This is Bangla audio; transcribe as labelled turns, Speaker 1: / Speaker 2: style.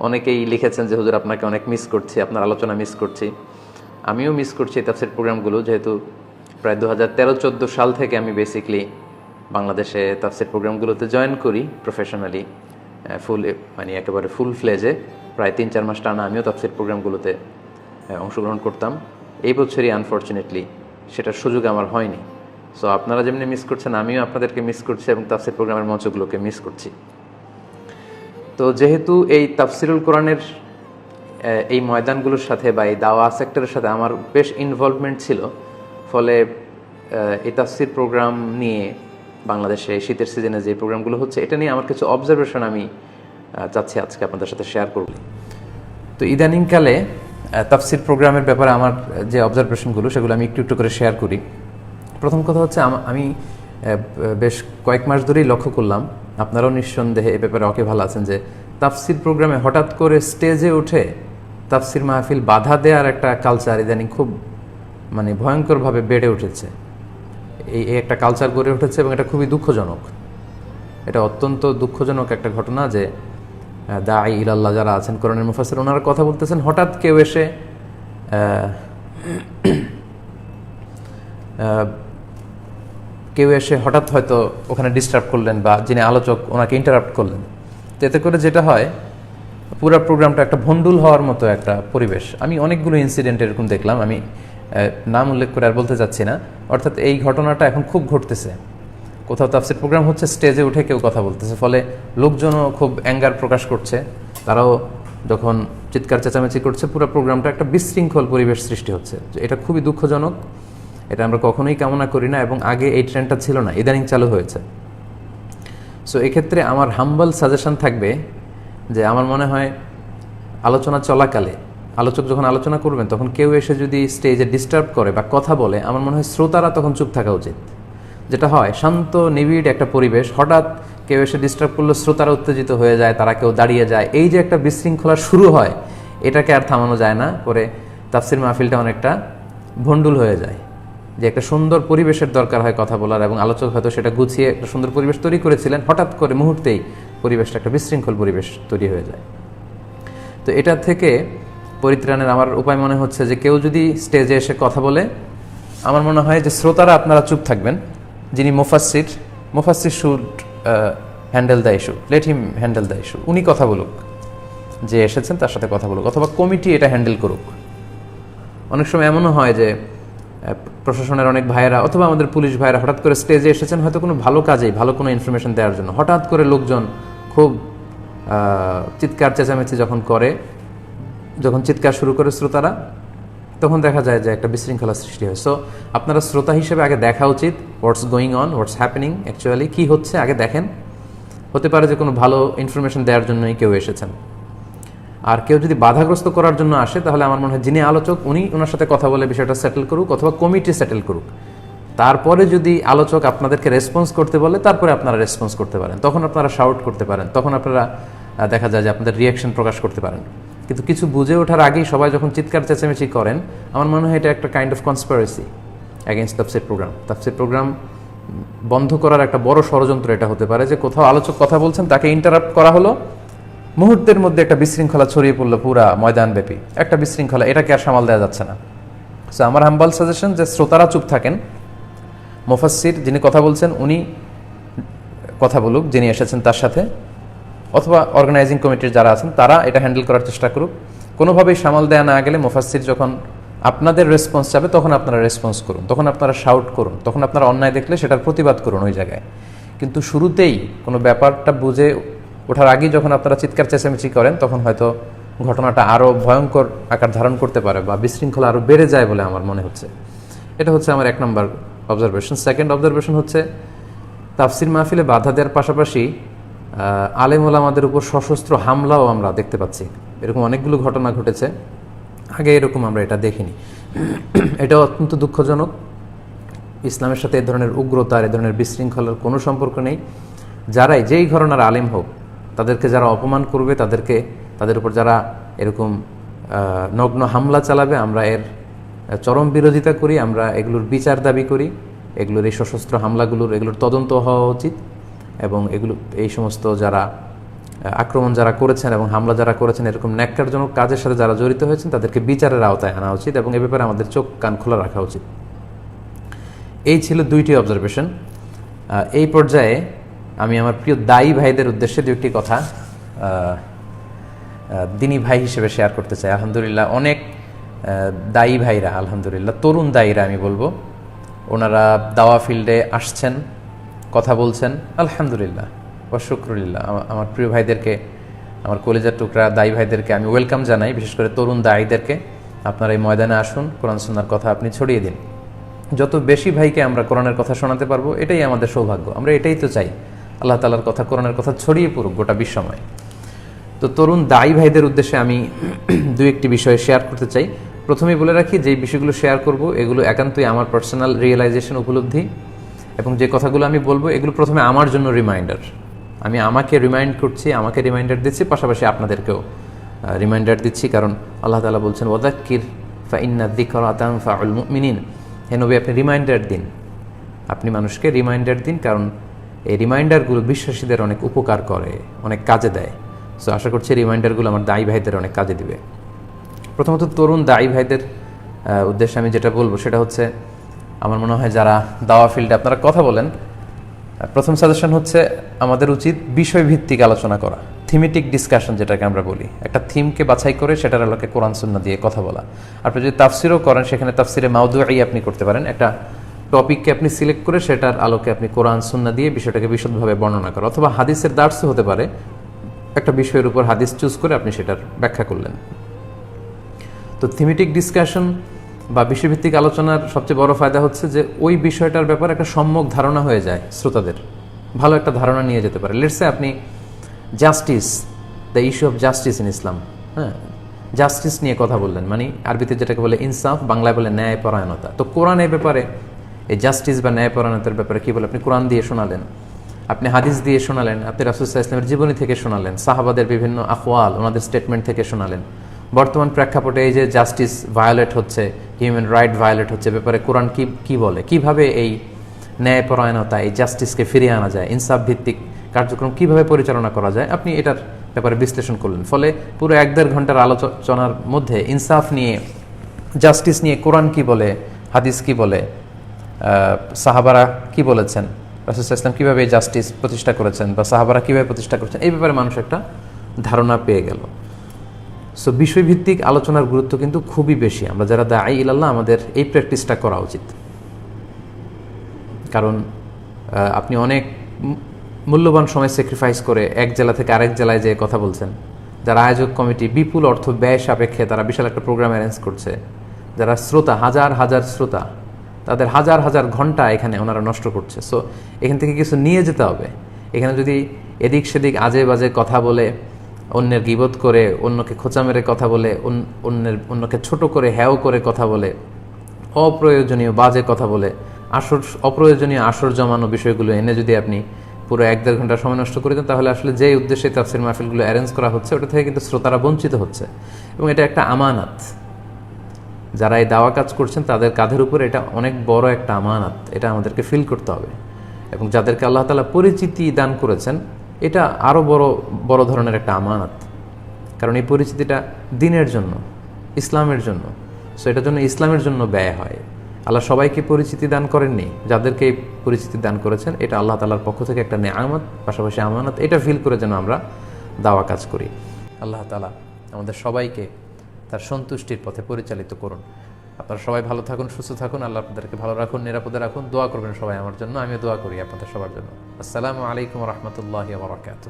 Speaker 1: অনেকেই লিখেছেন যে, হুজুর, আপনাকে অনেক মিস করছি, আপনার আলোচনা মিস করছি। আমিও মিস করছি তাফসির প্রোগ্রামগুলো, যেহেতু প্রায় দু হাজার তেরো চোদ্দ সাল থেকে আমি বেসিকলি বাংলাদেশে তাফসির প্রোগ্রামগুলোতে জয়েন করি প্রফেশনালি ফুল মানে একেবারে ফুল ফ্লেজে প্রায় তিন চার মাস টানা আমিও তাফসির প্রোগ্রামগুলোতে অংশগ্রহণ করতাম। এই বছরই আনফর্চুনেটলি সেটার সুযোগ আমার হয়নি। সো আপনারা যেমনি মিস করছেন, আমিও আপনাদেরকে মিস করছি এবং তাফসির প্রোগ্রামের মঞ্চগুলোকে মিস করছি। তো যেহেতু এই তাফসিরুল কোরআনের এই ময়দানগুলোর সাথে বা এই দাওয়া সেক্টরের সাথে আমার বেশ ইনভলভমেন্ট ছিল, ফলে এই তাফসির প্রোগ্রাম নিয়ে বাংলাদেশে শীতের সিজনে যে প্রোগ্রামগুলো হচ্ছে, এটা নিয়ে আমার কিছু অবজারভেশন আমি চাচ্ছি আজকে আপনাদের সাথে শেয়ার করব। তো ইদানিংকালে তাফসির প্রোগ্রামের ব্যাপারে আমার যে অবজারভেশনগুলো সেগুলো আমি একটু একটু করে শেয়ার করি। প্রথম কথা হচ্ছে, আমি বেশ কয়েক মাস ধরেই লক্ষ্য করলাম আপনারাও নিঃসন্দেহে এ ব্যাপারে অকে ভালো আছেন যে তাফসির প্রোগ্রামে হঠাৎ করে স্টেজে উঠে তাফসির মাহফিল বাধা দেওয়ার একটা কালচার ইদানিং খুব মানে ভয়ঙ্করভাবে বেড়ে উঠেছে। এই একটা কালচার গড়ে উঠেছে এবং এটা খুবই দুঃখজনক। এটা অত্যন্ত দুঃখজনক একটা ঘটনা যে আহ, দাঈ ইলাল্লাহ যারা আছেন কোরআনের মুফাসির ওনারা কথা বলতেছেন হঠাৎ কেউ এসে কেউ এসে হঠাৎ হয়তো ওখানে ডিস্টার্ব করলেন বা যিনি আলোচক, ওনাকে ইন্টারাপ্ট করলেন। তো এতে করে যেটা হয়, পুরো প্রোগ্রামটা একটা ভন্ডুল হওয়ার মতো একটা পরিবেশ। আমি অনেকগুলো ইনসিডেন্ট এরকম দেখলাম, আমি নাম উল্লেখ করে আর বলতে চাচ্ছি না। অর্থাৎ এই ঘটনাটা এখন খুব ঘটতেছে। কোথাও তাফসির প্রোগ্রাম হচ্ছে স্টেজে উঠে কেউ কথা বলতেছে। ফলে লোকজনও খুব অ্যাঙ্গার প্রকাশ করছে। তারাও যখন চিৎকার চেঁচামেচি করছে, পুরো প্রোগ্রামটা একটা বিশৃঙ্খল পরিবেশ সৃষ্টি হচ্ছে। এটা খুবই দুঃখজনক। এটা আমরা কখনোই কামনা করি না এবং আগে এই ট্রেন্ডটা ছিল না ইদানিং চালু হয়েছে। সো এক্ষেত্রে আমার হাম্বল সাজেশন থাকবে যে আমার মনে হয় আলোচনা চলাকালে, আলোচক যখন আলোচনা করবেন, তখন কেউ এসে যদি স্টেজে ডিস্টার্ব করে বা কথা বলে, আমার মনে হয় শ্রোতারা তখন চুপ থাকা উচিত। যেটা হয়, শান্ত, নিবিড় একটা পরিবেশ, হঠাৎ কেউ এসে ডিস্টার্ব করলে শ্রোতারা উত্তেজিত হয়ে যায়, তারা কেউ দাঁড়িয়ে যায়। এই যে একটা বিশৃঙ্খলা শুরু হয়, এটাকে আর থামানো যায় না পরে তাফসির মাহফিলটা অনেকটা ভণ্ডুল হয়ে যায়। যে একটা সুন্দর পরিবেশের দরকার হয় কথা বলার এবং আলোচক হয়তো সেটা গুছিয়ে একটা সুন্দর পরিবেশ তৈরি করেছিলেন, হঠাৎ করে মুহূর্তেই পরিবেশটা একটা বিশৃঙ্খল পরিবেশ তৈরি হয়ে যায়। তো এটা থেকে পরিত্রাণের আমার উপায় মনে হচ্ছে যে কেউ যদি স্টেজে এসে কথা বলে, আমার মনে হয় যে শ্রোতারা আপনারা চুপ থাকবেন। যিনি মুফাসির মুফাসির should handle the issue let him handle the issue উনি কথা বলুক, যে এসেছেন তার সাথে কথা বলুক, অথবা কমিটি এটা হ্যান্ডেল করুক। অনেক সময় এমনও হয় যে প্রশাসনের অনেক ভাইয়েরা অথবা আমাদের পুলিশ ভাইয়েরা হঠাৎ করে স্টেজে এসেছেন, হয়তো কোনো ভালো কাজেই, ভালো কোনো ইনফরমেশন দেওয়ার জন্য। হঠাৎ করে লোকজন খুব চিৎকার, চেঁচামেচি যখন করে, যখন চিৎকার শুরু করে শ্রোতারা, তখন দেখা যায় যে একটা বিশৃঙ্খলা সৃষ্টি হয়। সো আপনারা শ্রোতা হিসেবে আগে দেখা উচিত what's going on what's happening actually কী হচ্ছে, আগে দেখেন। হতে পারে যে কোনো ভালো ইনফরমেশন দেওয়ার জন্যই কেউ এসেছেন। আর কেউ যদি বাধাগ্রস্ত করার জন্য আসে, তাহলে আমার মনে হয় যিনি আলোচক, উনি ওনার সাথে কথা বলে বিষয়টা সেটেল করুক অথবা কমিটি সেটেল করুক। তারপরে যদি আলোচক আপনাদেরকে রেসপন্স করতে বলে, তারপরে আপনারা রেসপন্স করতে পারেন। তখন আপনারা শাউট করতে পারেন। তখন আপনারা দেখা যায় যে আপনাদের রিয়াকশন প্রকাশ করতে পারেন। কিন্তু কিছু বুঝে ওঠার আগেই সবাই যখন চিৎকার, চেঁচামেচি করেন, আমার মনে হয় এটা একটা কাইন্ড অফ কনসপারেসি অ্যাগেনস্ট তাফসির প্রোগ্রাম তাফসির প্রোগ্রাম বন্ধ করার একটা বড় ষড়যন্ত্র এটা হতে পারে যে কোথাও আলোচক কথা বলছেন, তাকে ইন্টারাপ্ট করা হলো মুহূর্তের মধ্যে একটা বিশৃঙ্খলা ছড়িয়ে পড়ল পুরা ময়দানব্যাপী একটা বিশৃঙ্খলা, এটাকে আর সামাল দেওয়া যাচ্ছে না। সো আমার হাম্বাল সাজেশন যে শ্রোতারা চুপ থাকেন। মোফাসির যিনি কথা বলছেন, উনি কথা বলুক, যিনি এসেছেন তার সাথে, অথবা অর্গানাইজিং কমিটির যারা আছেন, তারা এটা হ্যান্ডেল করার চেষ্টা করুক। কোনোভাবেই সামাল দেওয়া না গেলে মোফাসির যখন আপনাদের রেসপন্স যাবে তখন আপনারা রেসপন্স করুন, তখন আপনারা শাউট করুন, তখন আপনারা অন্যায় দেখলে সেটার প্রতিবাদ করুন ওই জায়গায়। কিন্তু শুরুতেই কোনো ব্যাপারটা বুঝে ওঠার আগেই যখন আপনারা চিৎকার, চেঁচামেচি করেন, তখন হয়তো ঘটনাটা আরও ভয়ঙ্কর আকার ধারণ করতে পারে বা বিশৃঙ্খলা আরও বেড়ে যায় বলে আমার মনে হচ্ছে। এটা হচ্ছে আমার এক নম্বর অবজারভেশন সেকেন্ড অবজারভেশন হচ্ছে, তাফসির মাহফিলে বাধা দেওয়ার পাশাপাশি আলেম ওলামাদের উপর সশস্ত্র হামলাও আমরা দেখতে পাচ্ছি। এরকম অনেকগুলো ঘটনা ঘটেছে। আগে এরকম আমরা এটা দেখিনি। এটা অত্যন্ত দুঃখজনক। ইসলামের সাথে এ ধরনের উগ্রতার, এ ধরনের বিশৃঙ্খলার কোনো সম্পর্ক নেই। যারাই, যেই ঘটনার আলেম হোক তাদেরকে যারা অপমান করবে, তাদেরকে, তাদের উপর যারা এরকম নগ্ন হামলা চালাবে, আমরা এর চরম বিরোধিতা করি, আমরা এগুলোর বিচার দাবি করি, এগুলোর এই সশস্ত্র হামলাগুলোর, এগুলোর তদন্ত হওয়া উচিত এবং এগুলো, এই সমস্ত যারা আক্রমণ যারা করেছেন এবং হামলা যারা করেছেন, এরকম ন্যাক্কারজনক কাজের সাথে যারা জড়িত হয়েছেন, তাদেরকে বিচারের আওতায় আনা উচিত এবং এ ব্যাপারে আমাদের চোখ, কান খোলা রাখা উচিত। এই ছিল দুইটি অবজারভেশন এই পর্যায়ে আমি আমার প্রিয় দায়ী ভাইদের উদ্দেশ্যে দু একটি কথা দিনী ভাই হিসেবে শেয়ার করতে চাই। আলহামদুলিল্লাহ, অনেক দায়ী ভাইরা, আলহামদুলিল্লাহ, তরুণ দায়ীরা আমি বলব। ওনারা দাওয়া ফিল্ডে আসছেন, কথা বলছেন, আলহামদুলিল্লাহ অশুক্রুলিল্লাহ আমার প্রিয় ভাইদেরকে, আমার কলেজের টুকরা দায়ী ভাইদেরকে আমি ওয়েলকাম জানাই, বিশেষ করে তরুণ দায়ীদেরকে। আপনারা এই ময়দানে আসুন, কোরআন সুন্নার কথা আপনি ছড়িয়ে দিন। যত বেশি ভাইকে আমরা কোরআনের কথা শোনাতে পারব, এটাই আমাদের সৌভাগ্য। আমরা এটাই তো চাই। আল্লাহ তালার কথা, কোরআনের কথা ছড়িয়ে পড়ুক গোটা বিশ্বময়। তো তরুণ দায়ী ভাইদের উদ্দেশ্যে আমি দু একটি বিষয় শেয়ার করতে চাই। প্রথমেই বলে রাখি যে বিষয়গুলো শেয়ার করব, এগুলো একান্তই আমার পার্সোনাল রিয়েলাইজেশন উপলব্ধি এবং যে কথাগুলো আমি বলব, এগুলো প্রথমে আমার জন্য রিমাইন্ডার আমি আমাকে রিমাইন্ড করছি, আমাকে রিমাইন্ডার দিচ্ছি, পাশাপাশি আপনাদেরকেও রিমাইন্ডার দিচ্ছি। কারণ আল্লাহ তালা বলছেন ওদাক্কির ফা ইন্না দিকরাতাম ফাউল মুমিনিন। হে নবী, আপনি রিমাইন্ডার দিন। আপনি মানুষকে রিমাইন্ডার দিন, কারণ এই রিমাইন্ডারগুলো বিশ্বাসীদের অনেক উপকার করে, অনেক কাজে দেয়। সো আশা করছি রিমাইন্ডারগুলো আমার দায়ী ভাইদের অনেক কাজে দিবে। প্রথমত তরুণ দায়ী ভাইদের উদ্দেশ্যে আমি যেটা বলব সেটা হচ্ছে, আমার মনে হয় যারা দাওয়া ফিল্ডে আপনারা কথা বলেন প্রথম সাজেশন হচ্ছে আমাদের উচিত বিষয়ভিত্তিক আলোচনা করা থিমেটিক ডিসকাশন যেটাকে আমরা বলি। একটা থিমকে বাছাই করে সেটার আলোকে কোরআন সুন্না দিয়ে কথা বলা। আপনি যদি তাফসিরও করেন, সেখানে তাফসিরে মাউদুয়াই আপনি করতে পারেন। একটা টপিককে আপনি সিলেক্ট করে সেটার আলোকে আপনি কোরআন সুন্না দিয়ে বিষয়টাকে বিশদভাবে বর্ণনা করা অথবা হাদিসের দার্সও হতে পারে, একটা বিষয়ের উপর হাদিস চুজ করে আপনি সেটার ব্যাখ্যা করলেন। তো থিমেটিক ডিসকাশন বা বিষয়ভিত্তিক আলোচনার সবচেয়ে বড় ফায়দা হচ্ছে যে ওই বিষয়টার ব্যাপারে একটা সম্যক ধারণা হয়ে যায় শ্রোতাদের। ভালো একটা ধারণা নিয়ে যেতে পারে। লেটসে আপনি justice the issue of justice in Islam হ্যাঁ? জাস্টিস নিয়ে কথা বললেন মানে আরবিতে যেটাকে বলে ইনসাফ বাংলায় বলে ন্যায় পরায়ণতা তো কোরআনের ব্যাপারে এই জাস্টিস বা ন্যায়পরায়ণতার ব্যাপারে কী বলে? আপনি কোরআন দিয়ে শোনালেন, আপনি হাদিস দিয়ে শোনালেন, আপনি রাসুসাহ ইসলামের জীবনী থেকে শোনালেন, সাহাবাদের বিভিন্ন আফওয়াল ওনাদের স্টেটমেন্ট থেকে শোনালেন। বর্তমান প্রেক্ষাপটে এই যে জাস্টিস ভায়োলেট হচ্ছে হিউম্যান রাইট ভায়োলেট হচ্ছে ব্যাপারে কোরআন কি কি বলে? কীভাবে এই ন্যায়পরায়ণতা, এই জাস্টিসকে ফিরিয়ে আনা যায়? ইনসাফ ভিত্তিক কার্যক্রম কীভাবে পরিচালনা করা যায়? আপনি এটার ব্যাপারে বিশ্লেষণ করলেন। ফলে পুরো এক দেড় ঘণ্টার আলোচনার মধ্যে ইনসাফ নিয়ে জাস্টিস নিয়ে কোরআন কি বলে, হাদিস কি বলে সাহাবারা কি বলেছেন? রাসুল ইসলাম কীভাবে এই জাস্টিস প্রতিষ্ঠা করেছেন বা সাহাবারা কীভাবে প্রতিষ্ঠা করেছেন? এই ব্যাপারে মানুষ একটা ধারণা পেয়ে গেল। সো বিষয়ভিত্তিক আলোচনার গুরুত্ব কিন্তু খুবই বেশি। আমরা যারা দায়ী ইলাল্লাহ, আমাদের এই প্র্যাকটিসটা করা উচিত। কারণ আপনি অনেক মূল্যবান সময় স্যাক্রিফাইস করে এক জেলা থেকে আরেক জেলায় যেয়ে কথা বলছেন। যারা আয়োজক কমিটি, বিপুল অর্থ ব্যয় সাপেক্ষে তারা বিশাল একটা প্রোগ্রাম অ্যারেঞ্জ করছে। যারা শ্রোতা, হাজার হাজার শ্রোতা তাদের হাজার হাজার ঘণ্টা এখানে ওনারা নষ্ট করছে। সো এখান থেকে কিছু নিয়ে যেতে হবে। এখানে যদি এদিক সেদিক আজে বাজে কথা বলে, অন্যের গিবত করে, অন্যকে খোঁচা মেরে কথা বলে অন্য- অন্যের, অন্যকে ছোট করে হ্যাও করে কথা বলে, অপ্রয়োজনীয় বাজে কথা বলে, আসর, অপ্রয়োজনীয় আসর জমানো বিষয়গুলো এনে যদি আপনি পুরো এক দেড় ঘণ্টা সময় নষ্ট করে দেন, তাহলে আসলে যে উদ্দেশ্যে তাফসির মাহফিলগুলো অ্যারেঞ্জ করা হচ্ছে, ওটা থেকে কিন্তু শ্রোতারা বঞ্চিত হচ্ছে। এবং এটা একটা আমানাত। যারা এই দাওয়া কাজ করছেন, তাদের কাঁধের উপর এটা অনেক বড় একটা আমানাত। এটা আমাদেরকে ফিল করতে হবে। এবং যাদেরকে আল্লাহ তালা পরিচিতি দান করেছেন, এটা আরও বড় বড় ধরনের একটা আমানাত। কারণ এই পরিচিতিটা দিনের জন্য, ইসলামের জন্য। সো এটার জন্য ইসলামের জন্য ব্যয় হয়। আল্লাহ সবাইকে পরিচিতি দান করেননি। যাদেরকে এই পরিচিতি দান করেছেন, এটা আল্লাহ তালার পক্ষ থেকে একটা নেয়ামত, পাশাপাশি আমানত। এটা ফিল করে যেন আমরা দাওয়া কাজ করি। আল্লাহ তালা আমাদের সবাইকে তার সন্তুষ্টির পথে পরিচালিত করুন। আপনারা সবাই ভালো থাকুন, সুস্থ থাকুন, আল্লাহ আপনাদেরকে ভালো রাখুন, নিরাপদে রাখুন। দোয়া করবেন সবাই আমার জন্য, আমিও দোয়া করি আপনাদের সবার জন্য। আসসালামু আলাইকুম রহমতুল্লাহ বরকাত